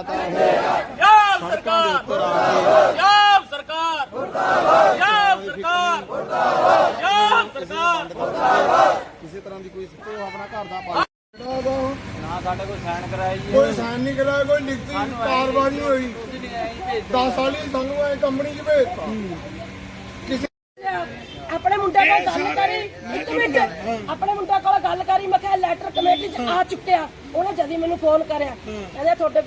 ਜ਼ਿਆਦਾ ਹੋ ਪੰਜਾਬ ਸੜਕਾਂ ਦੇ ਉੱਪਰ ਸਰਕਾਰ ਮੁਰਦਾਬਾਦ ਪੰਜਾਬ ਸਰਕਾਰ ਮੁਰਦਾਬਾਦ ਪੰਜਾਬ ਸਰਕਾਰ ਮੁਰਦਾਬਾਦ ਕਿਸੇ ਤਰ੍ਹਾਂ ਦੀ ਕੋਈ ਸਿੱਟੋ ਆਪਣਾ ਘਰ ਦਾ ਪਾਣੀ ਨਾ ਸਾਡੇ ਕੋਈ ਸਾਈਨ ਕਰਾਈ ਜੀ ਕੋਈ ਸਾਈਨ ਨਹੀਂ ਕਰਾਇਆ ਕੋਈ ਲਿਖਤੀ ਕਾਰਵਾਈ ਨਹੀਂ ਹੋਈ 10 ਸਾਲ ਸਾਨੂੰ ਐ ਕੰਪਨੀ ਚ ਭੇਜ ਆਪਣੇ ਮੁੰਡੇ ਕੋਲ ਗੱਲ ਕਰੀ, ਇੱਕ ਮਿੰਟ। ਆਪਣੇ ਮੁੰਡੇ ਕੋਲ ਗੱਲ ਕਰੀ, ਮੈਂ ਕਿਹਾ ਲੈਟਰ ਕਮੇਟੀ ਚ ਆ ਚੁੱਕਿਆ। ਉਹਨੇ ਜਦੀ ਮੈਨੂੰ ਫੋਨ ਕਰਿਆ। ਕਹਿੰਦੇ ਤੁਹਾਡੇ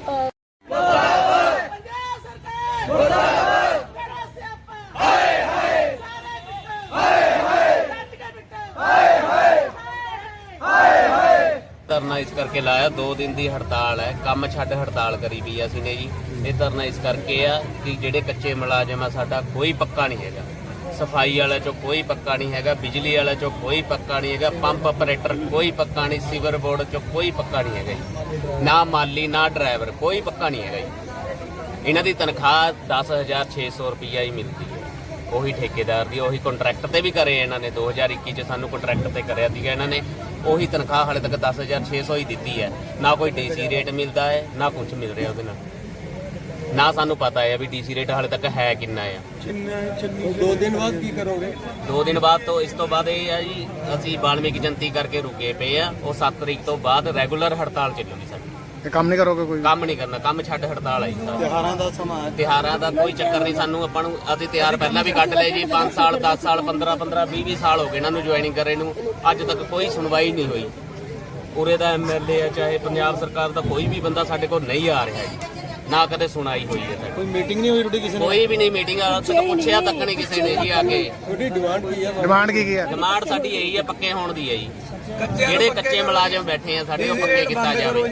ਧਰਨਾ ਇਸ ਕਰਕੇ ਲਾਇਆ 2 ਦਿਨ ਦੀ ਹੜਤਾਲ ਹੈ, ਕੰਮ ਛੱਡ ਹੜਤਾਲ ਕਰੀ ਵੀ ਅਸੀਂ ਨੇ ਜੀ। ਇਹ ਧਰਨਾ ਇਸ ਕਰਕੇ ਆ ਕਿ ਜਿਹੜੇ ਕੱਚੇ ਮੁਲਾਜ਼ਮ ਆ ਸਾਡਾ ਕੋਈ ਪੱਕਾ ਨਹੀਂ ਹੈਗਾ। ਸਫ਼ਾਈ ਵਾਲਾ ਚੋਂ ਕੋਈ ਪੱਕਾ ਨਹੀਂ ਹੈਗਾ, ਬਿਜਲੀ ਵਾਲਾ ਚੋਂ ਕੋਈ ਪੱਕਾ ਨਹੀਂ ਹੈਗਾ, ਪੰਪ ਆਪਰੇਟਰ ਕੋਈ ਪੱਕਾ ਨਹੀਂ, ਸੀਵਰ ਬੋਰਡ ਚੋਂ ਕੋਈ ਪੱਕਾ ਨਹੀਂ ਹੈਗਾ ਜੀ। ਨਾ ਮਾਲੀ ਨਾ ਡਰਾਈਵਰ ਕੋਈ ਪੱਕਾ ਨਹੀਂ ਹੈਗਾ ਜੀ। ਇਹਨਾਂ ਦੀ ਤਨਖਾਹ 10600 ਰੁਪਈਆ ਹੀ ਮਿਲਦੀ ਹੈ। ਉਹੀ ਠੇਕੇਦਾਰ ਦੀ ਉਹੀ ਕੰਟਰੈਕਟ ਤੇ ਵੀ ਕਰੇ ਇਹਨਾਂ ਨੇ 2021 ਚ ਸਾਨੂੰ ਕੰਟਰੈਕਟ ਤੇ ਕਰਿਆ ਸੀਗਾ ਇਹਨਾਂ ਨੇ। ਉਹੀ ਤਨਖਾਹ ਹਾਲੇ ਤੱਕ 10600 ਹੀ ਦਿੱਤੀ ਹੈ। ਨਾ ਕੋਈ ਡੀਸੀ ਰੇਟ ਮਿਲਦਾ ਹੈ ਨਾ ਕੁਝ ਮਿਲ ਰਿਹਾ ਉਹਦੇ ਨਾਲ। ਨਾ ਸਾਨੂੰ ਪਤਾ ਹੈ ਵੀ ਡੀਸੀ ਰੇਟ ਹਾਲੇ ਤੱਕ ਹੈ ਕਿੰਨਾ ਆ। ਦੋ ਦਿਨ ਬਾਅਦ ਕੀ ਕਰੋਗੇ? ਦੋ ਦਿਨ ਬਾਅਦ ਤੋਂ ਇਸ ਤੋਂ ਬਾਅਦ ਇਹ ਆ ਜੀ ਅਸੀਂ ਬਾਲਮੀਕ ਜਨਤੀ ਕਰਕੇ ਰੁਕੇ ਪਏ ਆ। ਉਹ 7 ਤਰੀਕ ਤੋਂ ਬਾਅਦ ਰੈਗੂਲਰ ਹੜਤਾਲ ਚੱਲੂਗੀ ਸਾਡੀ। ਤੇ ਕੰਮ ਨਹੀਂ ਕਰੋਗੇ ਕੋਈ? ਕੰਮ ਨਹੀਂ ਕਰਨਾ ਕੰਮ ਛੱਡ ਹੜਤਾਲ ਆਈ ਤਿਹਾਰਾਂ ਦਾ ਸਮਾਂ ਹੈ। ਤਿਹਾਰਾਂ ਦਾ ਕੋਈ ਚੱਕਰ ਨਹੀਂ ਸਾਨੂੰ ਆਪਾਂ ਨੂੰ ਅਸੀਂ ਤਿਹਾਰ ਪਹਿਲਾਂ ਵੀ ਕੱਢ ਲਏ ਜੀ 5 ਸਾਲ 10 ਸਾਲ 15 15 20 20 ਸਾਲ ਹੋ ਗਏ ਇਹਨਾਂ ਨੂੰ ਜੁਆਇਨਿੰਗ ਕਰੇ ਨੂੰ। ਅੱਜ ਤੱਕ ਕੋਈ ਸੁਣਵਾਈ ਨਹੀਂ ਹੋਈ। ਉਰੇ ਦਾ ਐਮਐਲਏ ਆ ਚਾਹੇ ਪੰਜਾਬ ਸਰਕਾਰ ਦਾ ਕੋਈ ਵੀ ਬੰਦਾ ਸਾਡੇ ਕੋਲ ਨਹੀਂ ਆ ਰਿਹਾ ਜੀ। ਨਾ ਕਦੇ ਸੁਣਾਈ ਹੋਈ ਹੈ ਕੋਈ ਮੀਟਿੰਗ ਨਹੀਂ ਹੋਈ ਤੁਹਾਡੀ ਕਿਸੇ ਕੋਈ ਵੀ ਨਹੀਂ ਮੀਟਿੰਗ ਆ ਤੱਕ ਪੁੱਛਿਆ ਤੱਕ ਨਹੀਂ ਕਿਸੇ ਨੇ ਜੀ ਆ ਕੇ। ਤੁਹਾਡੀ ਡਿਮਾਂਡ ਕੀ ਹੈ? ਡਿਮਾਂਡ ਕੀ ਕੀ ਹੈ? ਡਿਮਾਂਡ ਸਾਡੀ ਇਹੀ ਹੈ ਪੱਕੇ ਹੋਣ ਦੀ ਹੈ ਜੀ। ਜਿਹੜੇ ਕੱਚੇ ਮੁਲਾਜ਼ਮ ਬੈਠੇ ਆ ਸਾਡੇ ਉਹ ਪੱਕੇ ਕੀਤਾ ਜਾਵੇ।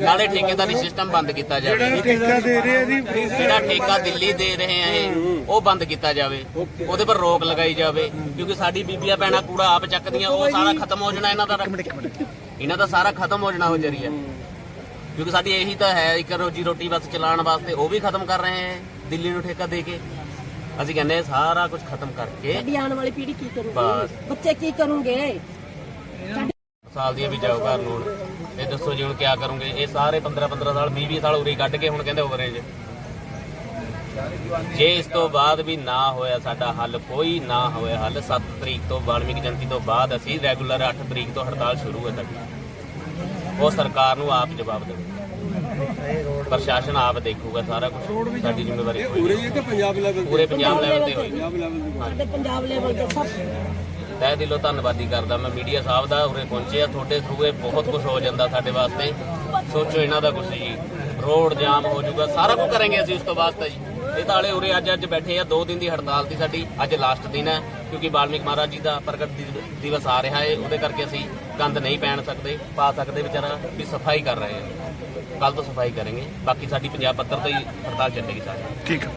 ਨਾਲੇ ਠੇਕੇਦਾਰੀ ਸਿਸਟਮ ਬੰਦ ਕੀਤਾ ਜਾਵੇ। ਠੇਕਾ ਦੇ ਰਹੇ ਜੀ ਜਿਹੜਾ ਠੇਕਾ ਦਿੱਲੀ ਦੇ ਰਹੇ ਆ ਇਹ ਉਹ ਬੰਦ ਕੀਤਾ ਜਾਵੇ। ਉਹਦੇ ਪਰ ਰੋਕ ਲਗਾਈ ਜਾਵੇ ਕਿਉਂਕਿ ਸਾਡੀ ਬੀਬੀਆਂ ਭੈਣਾਂ ਕੂੜਾ ਆਪ ਚੱਕਦੀਆਂ ਉਹ ਸਾਰਾ ਖਤਮ ਹੋ ਜਾਣਾ ਇਹਨਾਂ ਦਾ। ਇਹਨਾਂ ਦਾ ਸਾਰਾ ਖਤਮ ਹੋ ਜਾਣਾ ਹੋ ਜਰੀਆ। ਕਿਉਂਕਿ ਸਾਡੀ ਇਹੀ ਤਾਂ ਹੈ ਇੱਕ ਰੋਜੀ ਰੋਟੀ ਬਸ ਚਲਾਉਣ ਵਾਸਤੇ ਉਹ ਵੀ ਖਤਮ ਕਰ ਰਹੇ ਆ ਦਿੱਲੀ ਨੂੰ ਠੇਕਾ ਦੇ ਕੇ। ਅਸੀਂ ਕਹਿੰਦੇ ਹਾਂ ਸਾਰਾ ਕੁਝ ਖਤਮ ਕਰਕੇ ਸਾਡੀ ਆਉਣ ਵਾਲੀ ਪੀੜ੍ਹੀ ਕੀ ਬਸ। ਕਰੂਗੀ ਬੱਚੇ ਕੀ ਕਰੂਗੇ? ਸਾਲ ਦੀਆਂ ਵੀ ਜਾਓ ਘਰ ਨੂੰ ਹੁਣ। ਇਹ ਦੱਸੋ ਜੀ ਹੁਣ ਕੀ ਕਰੋਗੇ? ਇਹ ਸਾਰੇ 15 15 ਸਾਲ 20 20 ਸਾਲ ਉਰੇ ਕੱਢ ਕੇ ਹੁਣ ਕਹਿੰਦੇ ਓਵਰੇਜ ਜੇ। ਇਸ ਤੋਂ ਬਾਅਦ ਵੀ ਨਾ ਹੋਇਆ ਸਾਡਾ ਹੱਲ ਕੋਈ ਨਾ ਹੋਇਆ ਹੱਲ 7 ਤਰੀਕ ਤੋਂ ਵਾਲਮੀਕ ਜਯੰਤੀ ਤੋਂ ਬਾਅਦ ਅਸੀਂ ਰੈਗੂਲਰ 8 ਤਰੀਕ ਤੋਂ ਹੜਤਾਲ ਸ਼ੁਰੂ ਹੈ ਸਾਡੀ। ਉਹ ਸਰਕਾਰ ਨੂੰ ਆਪ ਜਵਾਬ ਦੇਵੇ। ਪ੍ਰਸ਼ਾਸਨ ਆਪ ਦੇਖੂਗਾ ਸਾਰਾ ਕੁਝ ਸਾਡੀ ਜ਼ਿੰਮੇਵਾਰੀ ਕੋਈ ਪੂਰੇ ਨਹੀਂ। ਪੰਜਾਬ ਲੈਵਲ ਪੂਰੇ ਪੰਜਾਬ ਲੈਵਲ ਤੇ? ਹੋਈ ਪੰਜਾਬ ਲੈਵਲ ਸਾਡੇ ਪੰਜਾਬ ਲੈਵਲ ਤੇ ਸਭ ਤਹਿ ਦਿਲੋਂ ਧੰਨਵਾਦੀ ਕਰਦਾ ਮੈਂ ਮੀਡੀਆ ਸਾਹਿਬ ਦਾ ਉਰੇ ਪਹੁੰਚੇ ਆ, ਤੁਹਾਡੇ ਥਰੂ ਇਹ ਬਹੁਤ ਕੁਝ ਹੋ ਜਾਂਦਾ ਸਾਡੇ ਵਾਸਤੇ। ਸੋਚੋ ਇਹਨਾਂ ਦਾ ਕੁਝ ਜੀ। ਰੋਡ ਜਾਮ ਹੋ ਜਾਊਗਾ, ਸਾਰਾ ਕੁਝ ਕਰਾਂਗੇ ਅਸੀਂ ਉਸ ਤੋਂ ਬਾਅਦ ਤਾਂ ਜੀ। ਇਹ ਤਾਂ ਹਲੇ ਉਰੇ ਅੱਜ ਅੱਜ ਬੈਠੇ ਆ, ਦੋ ਦਿਨ ਦੀ ਹੜਤਾਲ ਦੀ ਸਾਡੀ, ਅੱਜ ਲਾਸਟ ਦਿਨ ਹੈ, ਕਿਉਂਕਿ ਵਾਲਮੀਕ ਮਹਾਰਾਜ ਜੀ ਦਾ ਪ੍ਰਗਟ ਦਿਵਸ ਆ ਰਿਹਾ ਹੈ ਉਹਦੇ ਕਰਕੇ ਅਸੀਂ ਗੰਦ ਨਹੀਂ ਪੈਣ ਸਕਦੇ, ਪਾ ਸਕਦੇ ਵਿਚਾਰਾ ਵੀ ਸਫ਼ਾਈ ਕਰ ਰਹੇ ਹਾਂ ਕੱਲ ਤੋਂ ਸਫ਼ਾਈ ਕਰਾਂਗੇ, ਬਾਕੀ ਸਾਡੀ ਪੰਜਾਬ ਪੱਤਰ ਤੇ ਹੀ ਹੜਤਾਲ ਚੱਲੇਗੀ ਸਾਡੀ ਠੀਕ ਹੈ।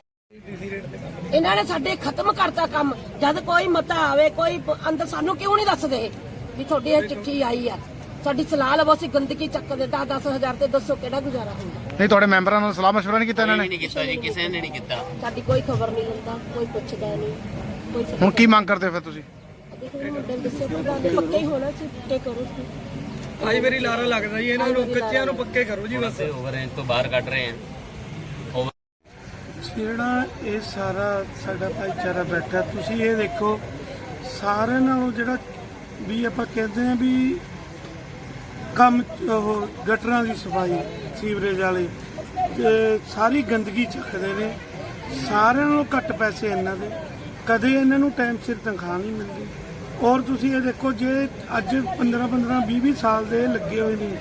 ਇਹਨਾਂ ਨੇ ਸਾਡੇ ਖਤਮ ਕਰਤਾ ਕੰਮ। ਜਦ ਕੋਈ ਮਤਾ ਆਵੇ ਕੋਈ ਅੰਦਰ ਸਾਨੂੰ ਕਿਉਂ ਨਹੀਂ ਦੱਸਦੇ ਵੀ ਤੁਹਾਡੀ ਇਹ ਚਿੱਠੀ ਆਈ ਆ? ਸਾਡੀ ਸਲਾਹ ਲਵੋ ਅਸੀਂ ਗੰਦਗੀ ਚੱਕ ਦੇ 10 10000 ਤੇ ਦੱਸੋ ਕਿਹੜਾ ਗੁਜ਼ਾਰਾ ਹੁੰਦਾ। ਨਹੀਂ ਤੁਹਾਡੇ ਮੈਂਬਰਾਂ ਨਾਲ ਸਲਾਹ ਮਸ਼ਵਰਾ ਨਹੀਂ ਕੀਤਾ ਇਹਨਾਂ ਨੇ? ਨਹੀਂ ਕੀਤਾ ਜੀ ਕਿਸੇ ਨੇ ਨਹੀਂ ਕੀਤਾ। ਸਾਡੀ ਕੋਈ ਖਬਰ ਨਹੀਂ ਲੈਂਦਾ ਕੋਈ ਪੁੱਛਦਾ ਨਹੀਂ ਕੋਈ ਹੁਣ ਕੀ ਮੰਗ ਕਰਦੇ ਫਿਰ ਤੁਸੀਂ? ਪੱਕੇ ਹੀ ਹੋਣਾ ਸੀ ਪੱਕੇ ਕਰੋ ਵਾਰੀ ਲਾਰਾ ਲੱਗਦਾ ਜੀ ਇਹਨਾਂ ਨੂੰ ਕੱਚਿਆਂ ਨੂੰ ਪੱਕੇ ਕਰੋ ਜੀ ਬਸ। ਓਵਰੇਂਜ ਤੋਂ ਬਾਹਰ ਕੱਢ ਰਹੇ ਹਾਂ ਓਵਰ ਜਿਹੜਾ ਇਹ ਸਾਰਾ ਸਾਡਾ ਭਾਈਚਾਰਾ ਬੈਠਾ, ਤੁਸੀਂ ਇਹ ਦੇਖੋ, ਸਾਰਿਆਂ ਨਾਲੋਂ ਜਿਹੜਾ ਵੀ ਆਪਾਂ ਕਹਿੰਦੇ ਆ ਵੀ ਕੰਮ ਉਹ ਗਟਰਾਂ ਦੀ ਸਫ਼ਾਈ, ਸੀਵਰੇਜ ਵਾਲੇ, ਤੇ ਸਾਰੀ ਗੰਦਗੀ ਚੱਕਦੇ ਨੇ। ਸਾਰਿਆਂ ਨਾਲੋਂ ਘੱਟ ਪੈਸੇ ਇਹਨਾਂ ਦੇ। ਕਦੇ ਇਹਨਾਂ ਨੂੰ ਟਾਈਮ ਸਿਰ ਤਨਖਾਹ ਨਹੀਂ ਮਿਲਦੀ। ਔਰ ਤੁਸੀਂ ਇਹ ਦੇਖੋ, ਜੇ ਅੱਜ 15 15 20 20 ਸਾਲ ਦੇ ਲੱਗੇ ਹੋਏ ਨੇ,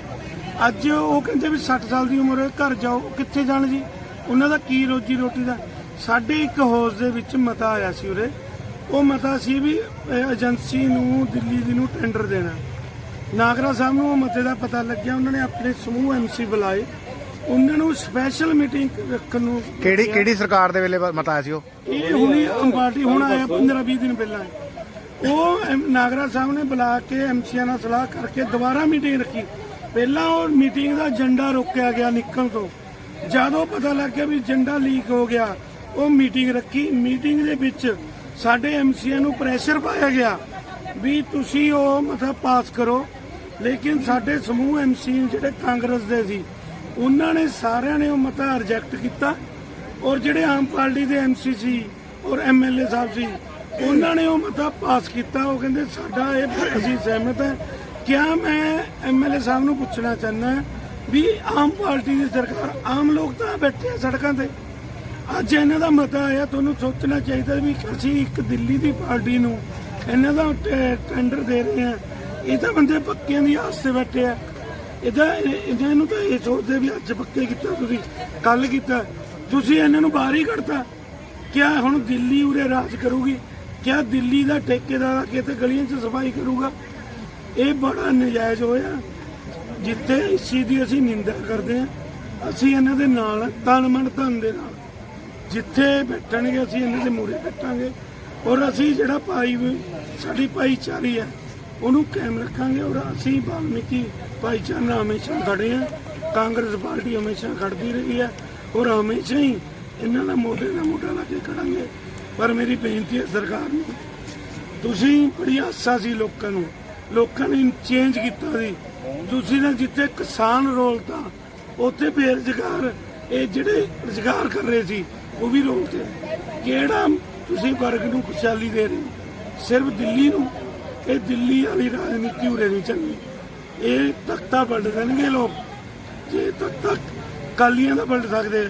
ਅੱਜ ਉਹ ਕਹਿੰਦੇ ਵੀ 60 ਸਾਲ ਦੀ ਉਮਰ ਹੈ, ਘਰ ਜਾਓ, ਕਿੱਥੇ ਜਾਣ ਜੀ? ਉਹਨਾਂ ਦਾ ਕੀ ਰੋਜੀ ਰੋਟੀ ਦਾ? ਸਾਡੇ ਇੱਕ ਹੌਸ ਦੇ ਵਿੱਚ ਮਤਾ ਆਇਆ ਸੀ ਉਰੇ। ਉਹ ਮਤਾ ਸੀ ਵੀ ਏਜੰਸੀ ਨੂੰ ਦਿੱਲੀ ਦੀ ਨੂੰ ਟੈਂਡਰ ਦੇਣਾ। ਨਾਗਰਾ ਸਾਹਿਬ ਨੂੰ ਉਹ ਮਤੇ ਦਾ ਪਤਾ ਲੱਗਿਆ। ਉਹਨਾਂ ਨੇ ਆਪਣੇ ਸਮੂਹ ਐਮਸੀ ਬੁਲਾਏ। ਉਹਨਾਂ ਨੂੰ ਸਪੈਸ਼ਲ ਮੀਟਿੰਗ ਰੱਖਣ ਨੂੰ ਕਿਹੜੀ ਕਿਹਾ। ਕਿਹੜੀ ਸਰਕਾਰ ਦੇ ਵੇਲੇ ਮਤਾ ਆਇਆ ਸੀ ਉਹ? ਇਹ ਹੁਣੀ ਅੰਬਾਟੀ ਹੁਣ ਆਇਆ 15 20 ਦਿਨ ਪਹਿਲਾਂ। ਉਹ ਨਾਗਰਾ ਸਾਹਿਬ ਨੇ ਬੁਲਾ ਕੇ ਐਮਸੀਆਂ ਨਾਲ ਸਲਾਹ ਕਰਕੇ ਦੁਬਾਰਾ ਮੀਟਿੰਗ ਰੱਖੀ। ਪਹਿਲਾਂ ਉਹ ਮੀਟਿੰਗ ਦਾ ਏਜੰਡਾ ਰੋਕਿਆ ਗਿਆ ਨਿਕਲ ਤੋਂ। ਜਦੋਂ ਪਤਾ ਲੱਗ ਗਿਆ ਵੀ ਏਜੰਡਾ ਲੀਕ ਹੋ ਗਿਆ, ਉਹ ਮੀਟਿੰਗ ਰੱਖੀ। ਮੀਟਿੰਗ ਦੇ ਵਿੱਚ ਸਾਡੇ ਐਮਸੀਆਂ ਨੂੰ ਪ੍ਰੈਸ਼ਰ ਪਾਇਆ ਗਿਆ ਵੀ ਤੁਸੀਂ ਉਹ ਮਤਲਬ ਪਾਸ ਕਰੋ। ਲੇਕਿਨ ਸਾਡੇ ਸਮੂਹ ਐਮਸੀ ਜਿਹੜੇ ਕਾਂਗਰਸ ਦੇ ਸੀ, ਉਹਨਾਂ ਨੇ ਸਾਰਿਆਂ ਨੇ ਉਹ ਮਤਾ ਰਿਜੈਕਟ ਕੀਤਾ। ਔਰ ਜਿਹੜੇ ਆਮ ਪਾਰਟੀ ਦੇ ਐਮਸੀ ਸੀ ਔਰ ਐਮਐਲਏ ਸਾਹਿਬ ਸੀ, ਉਹਨਾਂ ਨੇ ਉਹ ਮਤਾ ਪਾਸ ਕੀਤਾ। ਉਹ ਕਹਿੰਦੇ, ਸਾਡਾ ਇਹ ਅਸੀਂ ਸਹਿਮਤ ਹੈ। ਕਿਆ ਮੈਂ ਐਮਐਲਏ ਸਾਹਿਬ ਨੂੰ ਪੁੱਛਣਾ ਚਾਹੁੰਦਾ ਵੀ ਆਮ ਪਾਰਟੀ ਦੀ ਸਰਕਾਰ, ਆਮ ਲੋਕ ਤਾਂ ਬੈਠੇ ਆ ਸੜਕਾਂ ਤੇ। ਅੱਜ ਇਹਨਾਂ ਦਾ ਮਤਾ ਆਇਆ, ਤੁਹਾਨੂੰ ਸੋਚਣਾ ਚਾਹੀਦਾ ਵੀ ਅਸੀਂ ਇੱਕ ਦਿੱਲੀ ਦੀ ਪਾਰਟੀ ਨੂੰ ਇਹਨਾਂ ਦਾ ਟੈ- ਟੈਂਡਰ ਦੇ ਰਹੇ ਆ ਇਹ ਤਾਂ ਬੰਦੇ ਪੱਕਿਆਂ ਦੀ ਆਸ ਤੇ ਬੈਠੇ ਆ। ਇਹਦਾ ਇਹਨਾਂ ਨੂੰ ਤਾਂ ਇਹ ਸੋਚਦੇ ਵੀ ਅੱਜ ਪੱਕੇ ਕੀਤਾ, ਤੁਸੀਂ ਕੱਲ ਕੀਤਾ। ਤੁਸੀਂ ਇਹਨਾਂ ਨੂੰ ਬਾਹਰ ਹੀ ਕੱਢਤਾ। ਕਿਆ ਹੁਣ ਦਿੱਲੀ ਉਰੇ ਰਾਜ ਕਰੂਗੀ? ਕਿਆ ਦਿੱਲੀ ਦਾ ਠੇਕੇਦਾਰ ਆ ਕੇ ਤੇ ਗਲੀਆਂ 'ਚ ਸਫ਼ਾਈ ਕਰੂਗਾ? ਇਹ ਬੜਾ ਨਜਾਇਜ਼ ਹੋਇਆ। ਜਿੱਥੇ ਇਸ ਚੀਜ਼ ਦੀ ਅਸੀਂ ਨਿੰਦਾ ਕਰਦੇ ਹਾਂ, ਅਸੀਂ ਇਹਨਾਂ ਦੇ ਨਾਲ ਤਨ ਮਨ ਧਨ ਦੇ ਨਾਲ। ਜਿੱਥੇ ਬੈਠਣਗੇ, ਅਸੀਂ ਇਹਨਾਂ ਦੇ ਮੂਹਰੇ ਬੈਠਾਂਗੇ। ਔਰ ਅਸੀਂ ਜਿਹੜਾ ਭਾਈ ਸਾਡੀ ਭਾਈਚਾਰੀ ਹੈ, ਉਹਨੂੰ ਕਾਇਮ ਰੱਖਾਂਗੇ ਔਰ ਅਸੀਂ ਵਾਲਮੀਕੀ ਭਾਈਚਾਰਾ ਹਮੇਸ਼ਾ ਖੜੇ ਹਾਂ। ਕਾਂਗਰਸ ਪਾਰਟੀ ਹਮੇਸ਼ਾ ਖੜਦੀ ਰਹੀ ਹੈ ਔਰ ਹਮੇਸ਼ਾ ਹੀ ਇਹਨਾਂ ਨਾਲ ਮੋਢੇ ਨਾਲ ਮੋਢਾ ਲਾ ਕੇ ਖੜਾਂਗੇ। ਪਰ ਮੇਰੀ ਬੇਨਤੀ ਹੈ ਸਰਕਾਰ ਨੂੰ, ਤੁਸੀਂ ਬੜੀ ਆਸਾ ਸੀ ਲੋਕਾਂ ਨੂੰ, ਲੋਕਾਂ ਨੇ ਚੇਂਜ ਕੀਤਾ ਸੀ। ਤੁਸੀਂ ਨੇ ਜਿੱਥੇ ਕਿਸਾਨ ਰੋਲਤਾ ਉੱਥੇ ਬੇਰੁਜ਼ਗਾਰ ਇਹ ਜਿਹੜੇ ਰੁਜ਼ਗਾਰ ਕਰ ਰਹੇ ਸੀ, ਉਹ ਵੀ ਰੋਲਤੇ ਕਿਹੜਾ ਤੁਸੀਂ ਵਰਗ ਨੂੰ ਖੁਸ਼ਹਾਲੀ ਦੇ ਰਹੇ ਹੋ? ਸਿਰਫ ਦਿੱਲੀ ਨੂੰ ਇਹ ਦਿੱਲੀ ਵਾਲੀ ਰਾਜਨੀਤੀ ਉਰੇ ਨਹੀਂ ਚੱਲਣੀ? ਇਹ ਤਖਤਾ ਵੰਡ ਦੇਣਗੇ ਲੋਕ। ਜੇ ਤਖਤਾ ਕਾਲੀਆਂ ਦਾ ਵੰਡ ਸਕਦੇ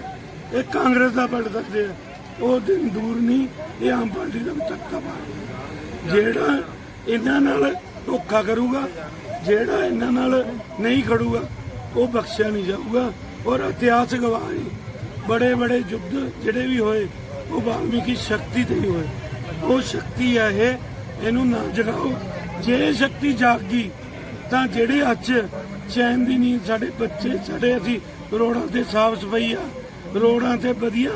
ਇਹ ਕਾਂਗਰਸ ਦਾ ਵੰਡ ਸਕਦੇ ਆ, ਉਹ ਦਿਨ ਦੂਰ ਨਹੀਂ, ਇਹ ਆਮ ਪਾਰਟੀ ਦਾ ਵੀ ਤਖਤਾ ਪਲਟ ਜਿਹੜਾ ਇਹਨਾਂ ਨਾਲ ਧੋਖਾ ਕਰੂਗਾ ਜਿਹੜਾ ਇਹਨਾਂ ਨਾਲ ਨਹੀਂ ਖੜੂਗਾ, ਉਹ ਬਖਸ਼ਿਆ ਨਹੀਂ ਜਾਊਗਾ ਔਰ ਇਤਿਹਾਸ ਗਵਾਹ ਹੈ। ਬੜੇ ਬੜੇ ਯੁੱਧ ਜਿਹੜੇ ਵੀ ਹੋਏ, ਉਹ ਵਾਲਮੀਕੀ ਸ਼ਕਤੀ ਤੇ ਹੀ ਹੋਏ। ਉਹ ਸ਼ਕਤੀ ਹੈ ਇਹ, ਇਹਨੂੰ ਨਾ ਜਗਾਓ। ਜੇ ਸ਼ਕਤੀ ਜਾਗ ਗਈ ਤਾਂ ਜਿਹੜੇ ਅੱਜ ਚੈਨ ਦੀ ਨੀਂਦ ਸਾਡੇ ਬੱਚੇ, ਸਾਡੇ ਅਸੀਂ ਰੋਡਾਂ ਤੇ ਸਾਫ਼ ਸਫ਼ਾਈ ਆ, ਰੋਡਾਂ ਤੇ ਵਧੀਆ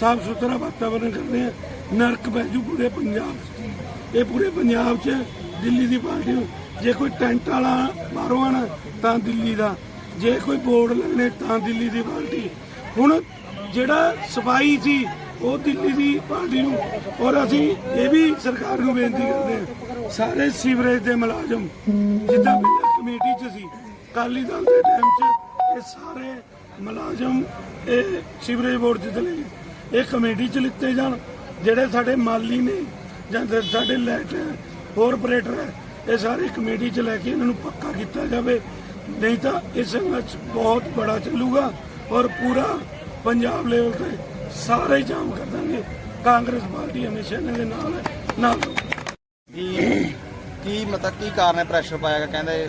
ਸਾਫ਼ ਸੁਥਰਾ ਵਾਤਾਵਰਨ ਕਰਦੇ ਆ। ਨਰਕ ਬਹਿ ਬੈਜੂ ਪੂਰੇ ਪੰਜਾਬ 'ਚ। ਇਹ ਪੂਰੇ ਪੰਜਾਬ 'ਚ, ਦਿੱਲੀ ਦੀ ਪਾਰਟੀ ਨੂੰ ਜੇ ਕੋਈ ਟੈਂਟ ਵਾਲਾ ਬਾਹਰੋਂ ਆਣਾ ਤਾਂ ਦਿੱਲੀ ਦਾ। ਜੇ ਕੋਈ ਬੋਰਡ ਲੈਣੇ, ਤਾਂ ਦਿੱਲੀ ਦੀ ਪਾਰਟੀ। ਹੁਣ ਜਿਹੜਾ ਸਫ਼ਾਈ ਸੀ, ਉਹ ਦਿੱਲੀ ਦੀ ਪਾਰਟੀ ਨੂੰ। ਔਰ ਅਸੀਂ ਇਹ ਵੀ ਸਰਕਾਰ ਨੂੰ ਬੇਨਤੀ ਕਰਦੇ ਹਾਂ, ਸਾਰੇ ਸੀਵਰੇਜ ਦੇ ਮੁਲਾਜ਼ਮ, ਜਿੱਦਾਂ ਕਮੇਟੀ 'ਚ ਸੀ ਕਾਲੀ ਦਲ ਦੇ ਟਾਈਮ 'ਚ ਇਹ ਸਾਰੇ ਮੁਲਾਜ਼ਮ ਇਹ ਸੀਵਰੇਜ ਬੋਰਡ 'ਚ ਚਲੇ ਗਏ। ਇਹ ਕਮੇਟੀ 'ਚ ਲਿੱਤੇ ਜਾਣ, ਜਿਹੜੇ ਸਾਡੇ ਮਾਲੀ ਨੇ ਜਾਂ ਸਾਡੇ ਲੈਟ ਹੋਰ ਆਪਰੇਟਰ ਹੈ ਇਹ ਸਾਰੇ ਕਮੇਟੀ 'ਚ ਲੈ ਕੇ ਇਹਨਾਂ ਨੂੰ ਪੱਕਾ ਕੀਤਾ ਜਾਵੇ। ਨਹੀਂ ਤਾਂ ਇਹ ਸੰਘਰਸ਼ ਬਹੁਤ ਬੜਾ ਚੱਲੂਗਾ ਔਰ ਪੂਰਾ ਪੰਜਾਬ ਲੈਵਲ ਤੇ ਸਾਰੇ ਜਾਮ ਕਰ ਦਾਂਗੇ। ਕਾਂਗਰਸ ਪਾਰਟੀ ਹਮੇਸ਼ਾ ਇਹਨਾਂ ਦੇ ਨਾਲ ਹੈ। ਨਾਲ। ਕੀ ਕੀ ਮਤਲਬ ਕੀ ਕਾਰਨ ਹੈ ਪ੍ਰੈਸ਼ਰ ਪਾਇਆ ਗਿਆ ਕਹਿੰਦੇ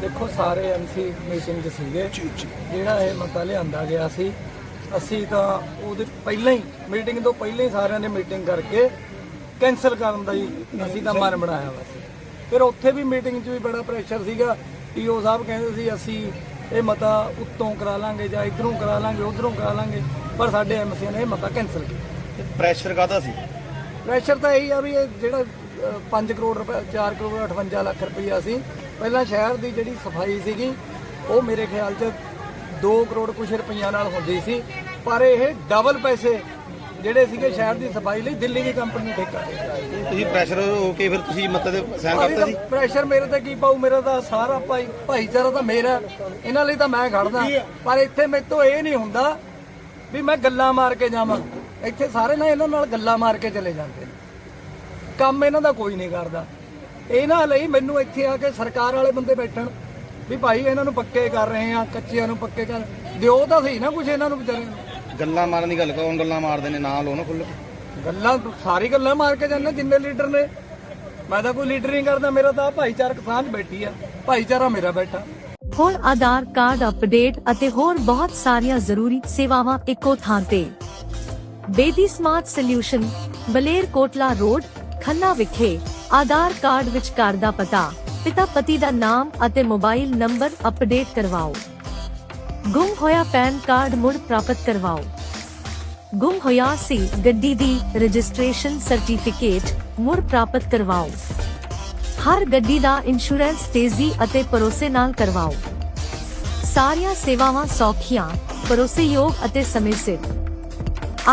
ਦੇਖੋ ਸਾਰੇ ਐਮਸੀ ਮੀਟਿੰਗ 'ਚ ਸੀਗੇ। ਜਿਹੜਾ ਇਹ ਮਤਾ ਲਿਆਂਦਾ ਗਿਆ ਸੀ ਅਸੀਂ ਤਾਂ ਉਹਦੇ ਪਹਿਲਾਂ ਹੀ ਮੀਟਿੰਗ ਤੋਂ ਪਹਿਲਾਂ ਹੀ ਸਾਰਿਆਂ ਨੇ ਮੀਟਿੰਗ ਕਰਕੇ ਕੈਨਸਲ ਕਰਨ ਦਾ ਹੀ ਅਸੀਂ ਤਾਂ ਮਨ ਬਣਾਇਆ ਵਾ ਸੀ। ਫਿਰ ਉੱਥੇ ਵੀ ਮੀਟਿੰਗ 'ਚ ਵੀ ਬੜਾ ਪ੍ਰੈਸ਼ਰ ਸੀਗਾ। ਈਓ ਸਾਹਿਬ ਕਹਿੰਦੇ ਸੀ ਅਸੀਂ ਇਹ ਮਤਾ ਉੱਤੋਂ ਕਰਾ ਲਾਂਗੇ ਜਾਂ ਇਧਰੋਂ ਕਰਾ ਲਾਂਗੇ ਉਧਰੋਂ ਕਰਾ ਲਾਂਗੇ। ਪਰ ਸਾਡੇ ਐਮਸੀ ਨੇ ਇਹ ਮਤਾ ਕੈਨਸਲ ਕੀਤਾ। ਪ੍ਰੈਸ਼ਰ ਕਾਹਦਾ ਸੀ? ਪ੍ਰੈਸ਼ਰ ਤਾਂ ਇਹੀ ਆ ਵੀ ਇਹ ਜਿਹੜਾ 5 ਕਰੋੜ ਰੁਪਏ 4 ਕਰੋੜ 58 ਲੱਖ ਰੁਪਈਆ ਸੀ। ਪਹਿਲਾਂ ਸ਼ਹਿਰ ਦੀ ਜਿਹੜੀ ਸਫ਼ਾਈ ਸੀਗੀ ਉਹ ਮੇਰੇ ਖਿਆਲ 'ਚ 2 ਕਰੋੜ ਕੁਛ ਰੁਪਈਆ ਨਾਲ ਹੁੰਦੀ ਸੀ। ਪਰ ਇਹ ਡਬਲ ਪੈਸੇ ਜਿਹੜੇ ਸੀਗੇ ਸ਼ਹਿਰ ਦੀ ਸਫ਼ਾਈ ਲਈ ਦਿੱਲੀ ਦੀ ਕੰਪਨੀ ਨੂੰ ਠੇਕਾ ਦੇ ਦਿੱਤਾ। ਤੁਸੀਂ ਪ੍ਰੈਸ਼ਰ ਹੋ ਕੇ ਫਿਰ ਤੁਸੀਂ ਮਤਲਬ ਸਾਈਨ ਕਰਤਾ ਸੀ? ਪ੍ਰੈਸ਼ਰ ਮੇਰੇ ਤੇ ਕੀ ਪਾਉ ਮੇਰਾ ਤਾਂ ਸਾਰਾ ਭਾਈ ਭਾਈਚਾਰਾ ਤਾਂ ਮੇਰਾ। ਇਹਨਾਂ ਲਈ ਤਾਂ ਮੈਂ ਖੜਦਾ। ਪਰ ਇੱਥੇ ਮੇਰੇ ਤੋਂ ਇਹ ਨਹੀਂ ਹੁੰਦਾ ਵੀ ਮੈਂ ਗੱਲਾਂ ਮਾਰ ਕੇ ਜਾਵਾਂ। ਇੱਥੇ ਸਾਰੇ ਨਾ ਇਹਨਾਂ ਨਾਲ ਗੱਲਾਂ ਮਾਰ ਕੇ ਚਲੇ ਜਾਂਦੇ ਨੇ। ਕੰਮ ਇਹਨਾਂ ਦਾ ਕੋਈ ਨਹੀਂ ਕਰਦਾ। ਇਹਨਾਂ ਲਈ ਮੈਨੂੰ ਇੱਥੇ ਆ ਕੇ ਸਰਕਾਰ ਵਾਲੇ ਬੰਦੇ ਬੈਠਣ ਵੀ ਭਾਈ ਇਹਨਾਂ ਨੂੰ ਪੱਕੇ ਕਰ ਰਹੇ ਆ ਕੱਚਿਆਂ ਨੂੰ ਪੱਕੇ ਕਰ। ਦਿਓ ਤਾਂ ਸਹੀ ਨਾ ਕੁਝ ਇਹਨਾਂ ਨੂੰ ਵਿਚਾਰਿਆਂ ਨੂੰ। ਗੱਲਾਂ ਮਾਰਨ ਦੀ ਗੱਲ ਕੌਣ ਗੱਲਾਂ ਮਾਰਦੇ ਨੇ ਨਾਂ ਲਓ ਨਾ ਖੁੱਲ੍ਹ। ਕੇ ਗੱਲਾਂ ਸਾਰੀ ਗੱਲਾਂ ਮਾਰ ਕੇ ਜਾਂਦੇ ਜਿੰਨੇ ਲੀਡਰ ਨੇ। ਮੈਂ ਤਾਂ ਕੋਈ ਲੀਡਰ ਨਹੀਂ ਕਰਦਾ ਮੇਰਾ ਤਾਂ ਭਾਈਚਾਰਕ ਸਾਂਝ ਬੈਠੀ ਆ ਭਾਈਚਾਰਾ ਮੇਰਾ ਬੈਠਾ। ਹੁਣ ਆਧਾਰ ਕਾਰਡ ਅਪਡੇਟ ਅਤੇ ਹੋਰ ਬਹੁਤ ਸਾਰੀਆਂ ਜ਼ਰੂਰੀ ਸੇਵਾਵਾਂ ਇੱਕੋ ਥਾਂ ਤੇ। Bedi smart solution Baler Kotla road Khanna ਵਿਖੇ ਆਧਾਰ ਕਾਰਡ ਵਿੱਚ ਘਰ ਦਾ ਪਤਾ। ਪਿਤਾ ਪਤੀ ਦਾ ਨਾਮ ਅਤੇ ਮੋਬਾਈਲ ਨੰਬਰ ਅਪਡੇਟ ਕਰਵਾਓ। ਗੁੰਮ ਹੋਇਆ ਪੈਨ ਕਾਰਡ ਮੁੜ ਪ੍ਰਾਪਤ ਕਰਵਾਓ। ਗੁੰਮ ਹੋਇਆ ਸੀ, ਗੱਡੀ ਦੀ ਰਜਿਸਟ੍ਰੇਸ਼ਨ ਸਰਟੀਫਿਕੇਟ ਮੁੜ ਪ੍ਰਾਪਤ ਕਰਵਾਓ। ਹਰ ਗੱਡੀ ਦਾ ਇੰਸ਼ੋਰੈਂਸ ਤੇਜ਼ੀ ਅਤੇ ਭਰੋਸੇ ਨਾਲ ਕਰਵਾਓ। ਸਾਰੀਆਂ ਸੇਵਾਵਾਂ ਸੌਖੀਆਂ, ਭਰੋਸੇਯੋਗ ਅਤੇ ਸਮੇਂ ਸਿਰ।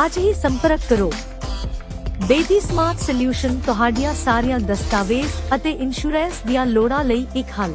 ਅੱਜ ਹੀ ਸੰਪਰਕ ਕਰੋ। ਬੇਦੀ ਸਮਾਰਟ ਸੋਲਿਊਸ਼ਨ ਤੁਹਾਡੀਆਂ ਸਾਰੀਆਂ ਦਸਤਾਵੇਜ਼ ਅਤੇ ਇੰਸ਼ੋਰੈਂਸ ਦੀਆਂ ਲੋੜਾਂ ਲਈ ਇੱਕ ਹੱਲ।